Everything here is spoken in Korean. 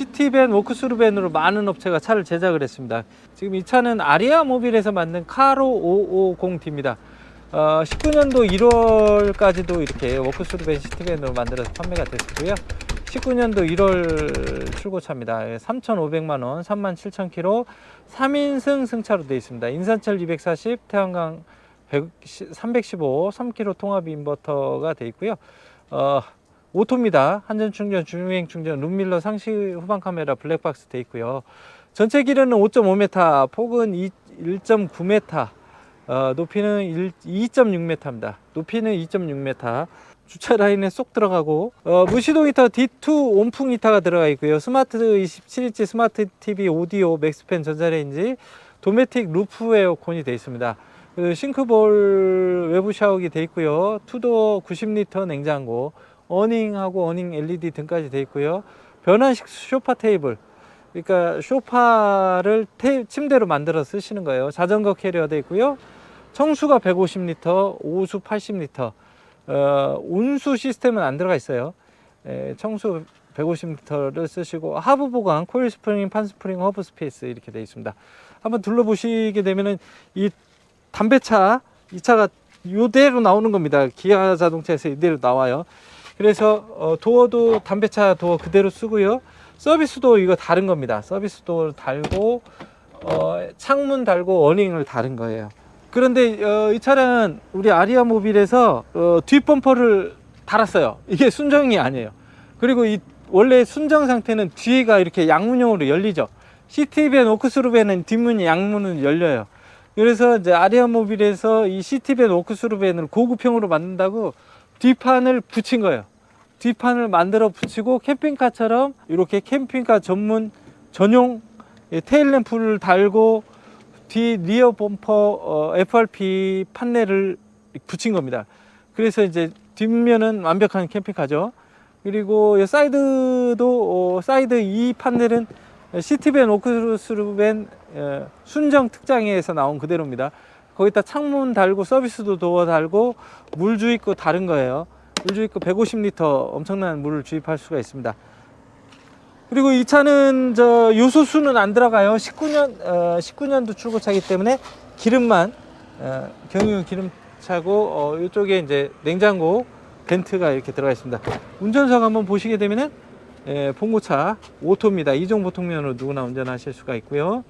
시티밴, 워크스루밴으로 많은 업체가 차를 제작을 했습니다. 지금 이 차는 아리아 모빌에서 만든 카로 550D입니다. 어, 19년도 1월까지도 이렇게 워크스루밴 시티밴으로 만들어서 판매가 됐고요. 19년도 1월 출고차입니다. 3,500만 원, 37,000km, 3인승 승차로 되어 있습니다. 인산철 240, 태양광 100, 315, 3km 통합 인버터가 되어 있고요. 어, 오토입니다. 한전 충전, 중행 충전, 룸밀러 상시 후방 카메라 블랙박스 돼 있고요. 전체 길이는 5.5m, 폭은 1.9m, 어, 높이는 1, 2.6m입니다. 높이는 2.6m. 주차 라인에 쏙 들어가고 어, 무시동 히터 D2 온풍 히터가 들어가 있고요. 스마트 27인치 스마트 TV 오디오 맥스팬 전자레인지 도메틱 루프 에어컨이 되어 있습니다. 그리고 싱크볼 외부 샤워기 되어 있고요. 투도 90리터 냉장고 어닝하고 어닝 LED 등까지 되어 있고요. 변환식 소파 테이블. 그러니까 소파를 테, 침대로 만들어 쓰시는 거예요. 자전거 캐리어 되어 있고요. 청수가 150리터, 오수 80리터. 어, 운수 시스템은 안 들어가 있어요. 에, 청수 150리터를 쓰시고 하부 보강, 코일 스프링, 판 스프링, 허브 스페이스 이렇게 되어 있습니다. 한번 둘러보시게 되면은 이 담배차 이 차가 이대로 나오는 겁니다. 기아 자동차에서 이대로 나와요. 그래서 어, 도어도 담배차 도어 그대로 쓰고요. 서비스도 이거 다른 겁니다. 서비스 도어 달고 어, 창문 달고 어닝을 다른 거예요. 그런데 어, 이 차량은 우리 아리아 모빌에서 어, 뒷 범퍼를 달았어요. 이게 순정이 아니에요. 그리고 이 원래 순정 상태는 뒤가 이렇게 양문형으로 열리죠. 시티밴, 오크스루밴은 뒷문이 양문은 열려요. 그래서 이제 아리아 모빌에서 이 시티밴, 오크스루밴을 고급형으로 만든다고 뒷판을 붙인 거예요. 뒷판을 만들어 붙이고 캠핑카처럼 이렇게 캠핑카 전문 전용 예, 테일램프를 달고 뒤 리어 범퍼 어, FRP 판넬을 붙인 겁니다. 그래서 이제 뒷면은 완벽한 캠핑카죠. 그리고 이 사이드도 어, 사이드 이 판넬은 시티밴 오크스루밴 어, 순정 특장에서 나온 그대로입니다. 거기다 창문 달고 서비스도 도어 달고 물 주입구 다른 거예요. 물 주입구 150리터 엄청난 물을 주입할 수가 있습니다. 그리고 이 차는 저 요소수는 안 들어가요. 19년 어, 19년도 출고차이기 때문에 기름만 어, 경유 기름 차고 어, 이쪽에 이제 냉장고 벤트가 이렇게 들어가 있습니다. 운전석 한번 보시게 되면은 예, 봉고차 오토입니다. 이종 보통면으로 누구나 운전하실 수가 있고요.